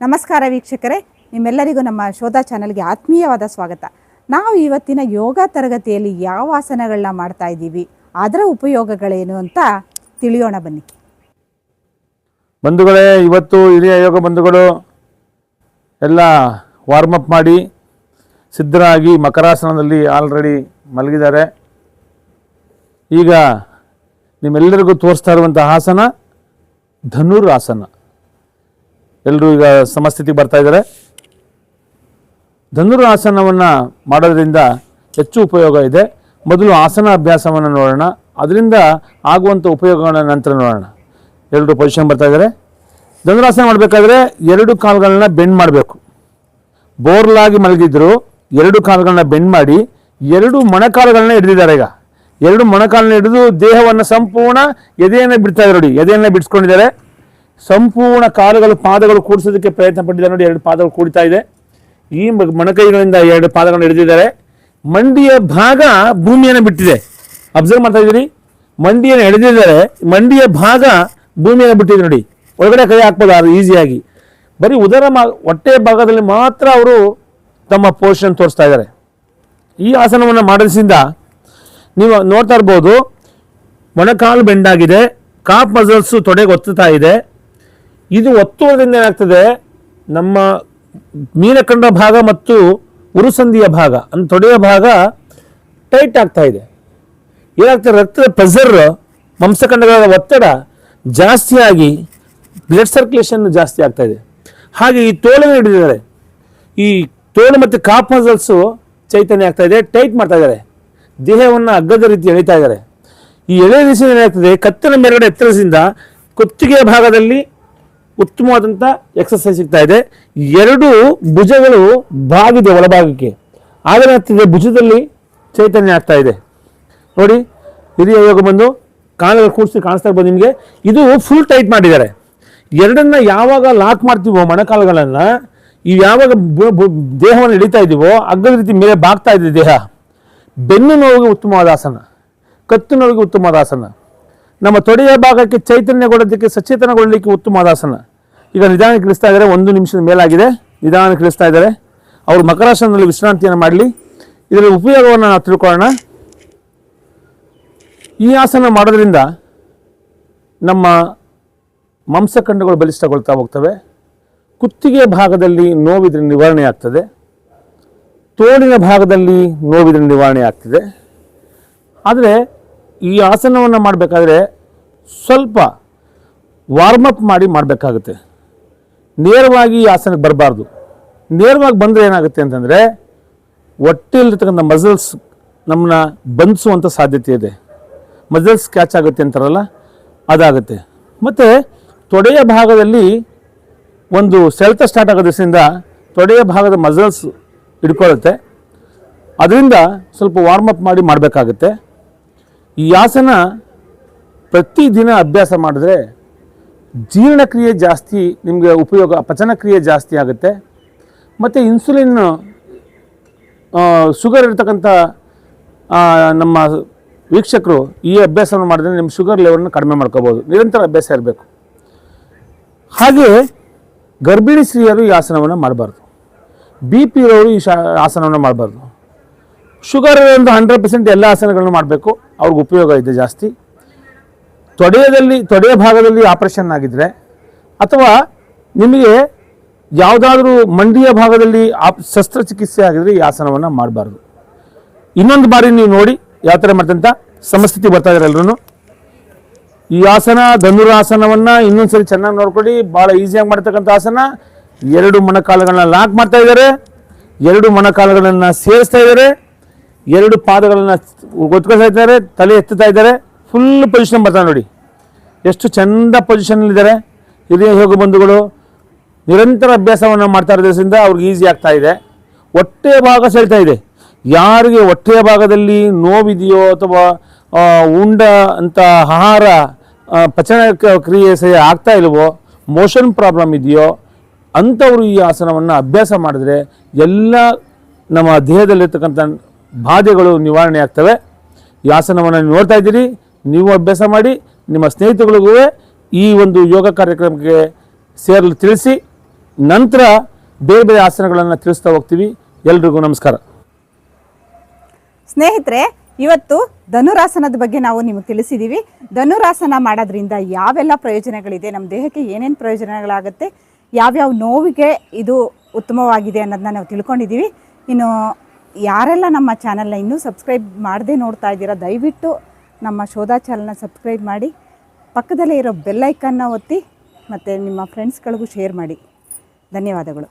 ನಮಸ್ಕಾರ ವೀಕ್ಷಕರೇ, ನಿಮ್ಮೆಲ್ಲರಿಗೂ ನಮ್ಮ ಶೋಧ ಚಾನಲ್ಗೆ ಆತ್ಮೀಯವಾದ ಸ್ವಾಗತ. ನಾವು ಇವತ್ತಿನ ಯೋಗ ತರಗತಿಯಲ್ಲಿ ಯಾವ ಆಸನಗಳನ್ನ ಮಾಡ್ತಾ ಇದ್ದೀವಿ, ಅದರ ಉಪಯೋಗಗಳೇನು ಅಂತ ತಿಳಿಯೋಣ ಬನ್ನಿ. ಬಂಧುಗಳೇ, ಇವತ್ತು ಹಿರಿಯ ಯೋಗ ಬಂಧುಗಳು ಎಲ್ಲ ವಾರ್ಮ್ ಅಪ್ ಮಾಡಿ ಸಿದ್ಧರಾಗಿ ಮಕರಾಸನದಲ್ಲಿ ಆಲ್ರೆಡಿ ಮಲಗಿದ್ದಾರೆ. ಈಗ ನಿಮ್ಮೆಲ್ಲರಿಗೂ ತೋರಿಸ್ತಾ ಇರುವಂಥ ಆಸನ ಧನುರ್ ಆಸನ ಎಲ್ಲರೂ ಈಗ ಸಮಸ್ಥಿತಿಗೆ ಬರ್ತಾ ಇದ್ದಾರೆ. ಧನುರ್ ಆಸನವನ್ನು ಮಾಡೋದ್ರಿಂದ ಹೆಚ್ಚು ಉಪಯೋಗ ಇದೆ. ಮೊದಲು ಆಸನ ಅಭ್ಯಾಸವನ್ನು ನೋಡೋಣ. ಅದರಿಂದ ಆಗುವಂಥ ಉಪಯೋಗಗಳ ನಂತರ ನೋಡೋಣ. ಎಲ್ಲರೂ ಪೊಸಿಷನ್ ಬರ್ತಾ ಇದ್ದಾರೆ. ಧನುರಾಸನ ಮಾಡಬೇಕಾದ್ರೆ ಎರಡು ಕಾಲುಗಳನ್ನ ಬೆಂಡ್ ಮಾಡಬೇಕು. ಬೋರ್ಲಾಗಿ ಮಲಗಿದ್ರು ಎರಡು ಕಾಲುಗಳನ್ನ ಬೆಂಡ್ ಮಾಡಿ ಎರಡು ಮೊಣಕಾಲುಗಳನ್ನ ಹಿಡಿದಿದ್ದಾರೆ ಈಗ. ಎರಡು ಮೊಣಕಾಲನ್ನ ಹಿಡಿದು ದೇಹವನ್ನು ಸಂಪೂರ್ಣ ಎದೆಯನ್ನು ಬಿಡ್ತಾ ಇದ್ದಾರೆ ನೋಡಿ. ಎದೆಯನ್ನು ಬಿಡಿಸ್ಕೊಂಡಿದ್ದಾರೆ. ಸಂಪೂರ್ಣ ಕಾಲುಗಳು, ಪಾದಗಳು ಕೂಡಿಸೋದಕ್ಕೆ ಪ್ರಯತ್ನ ಪಟ್ಟಿದ್ದಾರೆ ನೋಡಿ, ಎರಡು ಪಾದಗಳು ಕೂಡಿತಾ ಇದೆ. ಈ ಮಣಕೈಗಳಿಂದ ಎರಡು ಪಾದಗಳನ್ನು ಹಿಡಿದಿದ್ದಾರೆ. ಮಂಡಿಯ ಭಾಗ ಭೂಮಿಯನ್ನು ಬಿಟ್ಟಿದೆ. ಅಬ್ಸರ್ವ್ ಮಾಡ್ತಾ ಇದ್ದೀರಿ. ಮಂಡಿಯನ್ನು ಹಿಡಿದಿದ್ದಾರೆ. ಮಂಡಿಯ ಭಾಗ ಭೂಮಿಯನ್ನು ಬಿಟ್ಟಿದೆ ನೋಡಿ. ಒಳಗಡೆ ಕೈ ಹಾಕ್ಬೋದು ಅದು ಈಸಿಯಾಗಿ ಬರೀ ಉದರ ಮಾ, ಹೊಟ್ಟೆ ಭಾಗದಲ್ಲಿ ಮಾತ್ರ ಅವರು ತಮ್ಮ ಪೋಷನ್ ತೋರಿಸ್ತಾ ಇದ್ದಾರೆ. ಈ ಆಸನವನ್ನು ಮಾಡೋದ್ರಿಂದ ನೀವು ನೋಡ್ತಾ ಇರ್ಬೋದು, ಮೊಣಕಾಲು ಬೆಂಡಾಗಿದೆ ಕಾಪ್ ಮಸಲ್ಸು ತೊಡೆಗೆ ಒತ್ತುತ್ತಾ ಇದೆ. ಇದು ಒತ್ತುವುದರಿಂದ ಏನಾಗ್ತದೆ? ನಮ್ಮ ಮೀನಕಂಡ ಭಾಗ ಮತ್ತು ಉರುಸಂದಿಯ ಭಾಗ, ಅಂದ್ರೆ ತೊಡೆಯ ಭಾಗ ಟೈಟ್ ಆಗ್ತಾ ಇದೆ. ಏನಾಗ್ತದೆ? ರಕ್ತದ ಪ್ರೆಷರ್ ಮಾಂಸಖಂಡಗಳ ಒತ್ತಡ ಜಾಸ್ತಿಯಾಗಿ ಬ್ಲಡ್ ಸರ್ಕ್ಯುಲೇಷನ್ ಜಾಸ್ತಿ ಆಗ್ತಾ ಇದೆ. ಹಾಗೆ ಈ ತೋಳನ್ನು ಹಿಡಿದಿದ್ದಾರೆ. ಈ ತೋಳು ಮತ್ತು ಕಾಪ್ ಮಸಲ್ಸು ಚೈತನ್ಯ ಆಗ್ತಾ ಇದೆ ಟೈಟ್ ಮಾಡ್ತಾ ಇದ್ದಾರೆ. ದೇಹವನ್ನು ಅಗ್ಗದ ರೀತಿ ಎಳಿತಾ ಇದ್ದಾರೆ. ಈ ಎಳೆ ದಿಸಿದ ಏನಾಗ್ತದೆ? ಕತ್ತಿನ ಮೇಲ್ಗಡೆ ಎತ್ತರದಿಂದ ಕುತ್ತಿಗೆಯ ಭಾಗದಲ್ಲಿ ಉತ್ತಮವಾದಂಥ ಎಕ್ಸಸೈಸ್ ಸಿಗ್ತಾ ಇದೆ. ಎರಡು ಭುಜಗಳು ಬಾಗಿದೆ, ಒಳಭಾಗಕ್ಕೆ. ಆದರೆ ಹತ್ತಿದ ಭುಜದಲ್ಲಿ ಚೈತನ್ಯ ಆಗ್ತಾ ಇದೆ. ನೋಡಿ, ಹಿರಿಯ ಯೋಗ ಬಂದು ಕಾಲುಗಳು ಕೂಡಿಸಿ ಕಾಣಿಸ್ತಾ ಇರ್ಬೋದು ನಿಮಗೆ. ಇದು ಫುಲ್ ಟೈಟ್ ಮಾಡಿದ್ದಾರೆ. ಎರಡನ್ನ ಯಾವಾಗ ಲಾಕ್ ಮಾಡ್ತೀವೋ ಮೊಣಕಾಲುಗಳನ್ನು, ಈ ಯಾವಾಗ ದೇಹವನ್ನು ಹಿಡಿತಾ ಇದ್ದೀವೋ ಅಗ್ಗದ ರೀತಿ ಮೇಲೆ ಬಾಗ್ತಾ ಇದೆ ದೇಹ. ಬೆನ್ನು ನೋವಿಗೆ ಉತ್ತಮವಾದ ಆಸನ. ಕತ್ತು ನೋವಿಗೆ ಉತ್ತಮವಾದ ಆಸನ. ನಮ್ಮ ತೊಡೆಯ ಭಾಗಕ್ಕೆ ಚೈತನ್ಯಗೊಳ್ಳೋದಕ್ಕೆ ಸಚೇತನಗೊಳ್ಳಲಿಕ್ಕೆ ಉತ್ತಮವಾದ ಆಸನ. ಈಗ ನಿಧಾನಕ್ಕೆ ಇಳಿಸ್ತಾ ಇದ್ದಾರೆ, ಒಂದು ನಿಮಿಷದ ಮೇಲಾಗಿದೆ. ನಿಧಾನಕ್ಕೆ ಇಳಿಸ್ತಾ ಇದ್ದಾರೆ. ಅವರು ಮಕರಾಸನದಲ್ಲಿ ವಿಶ್ರಾಂತಿಯನ್ನು ಮಾಡಲಿ. ಇದರ ಉಪಯೋಗವನ್ನು ನಾವು ತಿಳ್ಕೊಳ್ಳೋಣ. ಈ ಆಸನ ಮಾಡೋದ್ರಿಂದ ನಮ್ಮ ಮಾಂಸಖಂಡಗಳು ಬಲಿಷ್ಠಗೊಳ್ತಾ ಹೋಗ್ತವೆ. ಕುತ್ತಿಗೆ ಭಾಗದಲ್ಲಿ ನೋವಿದ್ರೆ ನಿವಾರಣೆ ಆಗ್ತದೆ. ತೋಳಿನ ಭಾಗದಲ್ಲಿ ನೋವಿದ್ರೆ ನಿವಾರಣೆ ಆಗ್ತದೆ. ಆದರೆ ಈ ಆಸನವನ್ನು ಮಾಡಬೇಕಾದ್ರೆ ಸ್ವಲ್ಪ ವಾರ್ಮಪ್ ಮಾಡಿ ಮಾಡಬೇಕಾಗುತ್ತೆ. ನೇರವಾಗಿ ಈ ಆಸನಕ್ಕೆ ಬರಬಾರ್ದು. ನೇರವಾಗಿ ಬಂದರೆ ಏನಾಗುತ್ತೆ ಅಂತಂದರೆ ಹೊಟ್ಟೆಯಲ್ಲಿರ್ತಕ್ಕಂಥ ಮಸಲ್ಸ್ ನಮ್ಮನ್ನ ಬಂಧಿಸುವಂಥ ಸಾಧ್ಯತೆ ಇದೆ. ಮಸಲ್ಸ್ ಕ್ಯಾಚ್ ಆಗುತ್ತೆ ಅಂತಾರಲ್ಲ, ಅದಾಗುತ್ತೆ. ಮತ್ತು ತೊಡೆಯ ಭಾಗದಲ್ಲಿ ಒಂದು ಸೆಳೆತ ಸ್ಟಾರ್ಟ್ ಆಗೋದ್ರಿಂದ ತೊಡೆಯ ಭಾಗದ ಮಸಲ್ಸ್ ಹಿಡ್ಕೊಳ್ಳುತ್ತೆ ಅದರಿಂದ ಸ್ವಲ್ಪ ವಾರ್ಮಪ್ ಮಾಡಿ ಮಾಡಬೇಕಾಗುತ್ತೆ. ಈ ಆಸನ ಪ್ರತಿದಿನ ಅಭ್ಯಾಸ ಮಾಡಿದ್ರೆ ಜೀರ್ಣಕ್ರಿಯೆ ಜಾಸ್ತಿ, ನಿಮಗೆ ಉಪಯೋಗ, ಪಚನಕ್ರಿಯೆ ಜಾಸ್ತಿ ಆಗುತ್ತೆ. ಮತ್ತು ಇನ್ಸುಲಿನ್ ಶುಗರ್ ಇರ್ತಕ್ಕಂಥ ನಮ್ಮ ವೀಕ್ಷಕರು ಈ ಅಭ್ಯಾಸವನ್ನು ಮಾಡಿದ್ರೆ ನಿಮ್ಮ ಶುಗರ್ ಲೆವೆಲ್ನ ಕಡಿಮೆ ಮಾಡ್ಕೋಬೋದು. ನಿರಂತರ ಅಭ್ಯಾಸ ಇರಬೇಕು. ಹಾಗೆ ಗರ್ಭಿಣಿ ಸ್ತ್ರೀಯರು ಈ ಆಸನವನ್ನು ಮಾಡಬಾರ್ದು. ಬಿ ಪಿ ಇರೋರು ಈ ಶಾ, ಆಸನವನ್ನು ಮಾಡಬಾರ್ದು. ಶುಗರ್ ಒಂದು ಹಂಡ್ರೆಡ್ ಪರ್ಸೆಂಟ್ ಎಲ್ಲ ಆಸನಗಳನ್ನು ಮಾಡಬೇಕು. ಅವ್ರಿಗೆ ಉಪಯೋಗ ಇದೆ ಜಾಸ್ತಿ. ತೊಡೆಯದಲ್ಲಿ, ತೊಡೆಯ ಭಾಗದಲ್ಲಿ ಆಪರೇಷನ್ ಆಗಿದ್ರೆ, ಅಥವಾ ನಿಮಗೆ ಯಾವುದಾದ್ರೂ ಮಂಡಿಯ ಭಾಗದಲ್ಲಿ ಆಪ್ ಶಸ್ತ್ರಚಿಕಿತ್ಸೆ ಆಗಿದ್ರೆ ಈ ಆಸನವನ್ನು ಮಾಡಬಾರ್ದು. ಇನ್ನೊಂದು ಬಾರಿ ನೀವು ನೋಡಿ ಯಾವ ಥರ ಮಾಡಿದಂಥ ಸಮಸ್ಥಿತಿ ಬರ್ತಾ ಇದ್ದಾರೆ ಎಲ್ಲರೂ ಈ ಆಸನ ಧನುರಾಸನವನ್ನು ಇನ್ನೊಂದ್ಸರಿ ಚೆನ್ನಾಗಿ ನೋಡ್ಕೊಳ್ಳಿ. ಭಾಳ ಈಸಿಯಾಗಿ ಮಾಡ್ತಕ್ಕಂಥ ಆಸನ. ಎರಡು ಮೊಣಕಾಲುಗಳನ್ನ ಲಾಕ್ ಮಾಡ್ತಾ ಇದ್ದಾರೆ. ಎರಡು ಮೊಣಕಾಲುಗಳನ್ನು ಸೇರಿಸ್ತಾ ಇದ್ದಾರೆ. ಎರಡು ಪಾದಗಳನ್ನು ಒತ್ಕೊಳ್ತಾ ಇದ್ದಾರೆ, ತಲೆ ಎತ್ತುತ್ತಾ ಇದ್ದಾರೆ. ಫುಲ್ ಪೊಸಿಷನ್ ಬರ್ತಾನೆ ನೋಡಿ. ಎಷ್ಟು ಚಂದ ಪೊಸಿಷನ್ನಲ್ಲಿದ್ದಾರೆ ಹಿರಿಯ ಯೋಗ ಬಂಧುಗಳು, ನಿರಂತರ ಅಭ್ಯಾಸವನ್ನು ಮಾಡ್ತಾ ಇರೋದ್ರಿಂದ ಅವ್ರಿಗೆ ಈಸಿ ಆಗ್ತಾ ಇದೆ. ಹೊಟ್ಟೆ ಭಾಗ ಸೆಳ್ತಾ ಇದೆ. ಯಾರಿಗೆ ಹೊಟ್ಟೆಯ ಭಾಗದಲ್ಲಿ ನೋವಿದೆಯೋ ಅಥವಾ ಉಂಡ ಅಂತ ಆಹಾರ ಪಚನ ಕ್ರಿಯೆ ಸಹ ಆಗ್ತಾ ಇಲ್ವೋ ಮೋಷನ್ ಪ್ರಾಬ್ಲಮ್ ಇದೆಯೋ, ಅಂಥವರು ಈ ಆಸನವನ್ನು ಅಭ್ಯಾಸ ಮಾಡಿದ್ರೆ ಎಲ್ಲ ನಮ್ಮ ದೇಹದಲ್ಲಿರ್ತಕ್ಕಂಥ ಬಾಧೆಗಳು ನಿವಾರಣೆ ಆಗ್ತವೆ. ಈ ಆಸನವನ್ನು ನೀವು ನೋಡ್ತಾ ಇದ್ದೀರಿ. ನೀವು ಅಭ್ಯಾಸ ಮಾಡಿ ನಿಮ್ಮ ಸ್ನೇಹಿತಗಳಿಗೂ ಈ ಒಂದು ಯೋಗ ಕಾರ್ಯಕ್ರಮಕ್ಕೆ ಸೇರಲು ತಿಳಿಸಿ, ನಂತರ ಬೇರೆ ಬೇರೆ ಆಸನಗಳನ್ನು ತಿಳಿಸ್ತಾ ಹೋಗ್ತೀವಿ. ಎಲ್ರಿಗೂ ನಮಸ್ಕಾರ. ಸ್ನೇಹಿತರೆ, ಇವತ್ತು ಧನುರಾಸನದ ಬಗ್ಗೆ ನಾವು ನಿಮಗೆ ತಿಳಿಸಿದ್ದೀವಿ ಧನುರಾಸನ ಮಾಡೋದ್ರಿಂದ ಯಾವೆಲ್ಲ ಪ್ರಯೋಜನಗಳಿದೆ, ನಮ್ಮ ದೇಹಕ್ಕೆ ಏನೇನು ಪ್ರಯೋಜನಗಳಾಗುತ್ತೆ, ಯಾವ್ಯಾವ ನೋವಿಗೆ ಇದು ಉತ್ತಮವಾಗಿದೆ ಅನ್ನೋದನ್ನ ನಾವು ತಿಳ್ಕೊಂಡಿದ್ದೀವಿ ಇನ್ನು ಯಾರೆಲ್ಲ ನಮ್ಮ ಚಾನಲ್ನ ಇನ್ನೂ ಸಬ್ಸ್ಕ್ರೈಬ್ ಮಾಡದೆ ನೋಡ್ತಾ ಇದ್ದೀರಾ, ದಯವಿಟ್ಟು ನಮ್ಮ ಶೋಧಾ ಚಾನಲ್ನ ಸಬ್ಸ್ಕ್ರೈಬ್ ಮಾಡಿ, ಪಕ್ಕದಲ್ಲೇ ಇರೋ ಬೆಲ್ಲೈಕನ್ನ ಒತ್ತಿ ಮತ್ತು ನಿಮ್ಮ ಫ್ರೆಂಡ್ಸ್ಗಳಿಗೂ ಶೇರ್ ಮಾಡಿ. ಧನ್ಯವಾದಗಳು.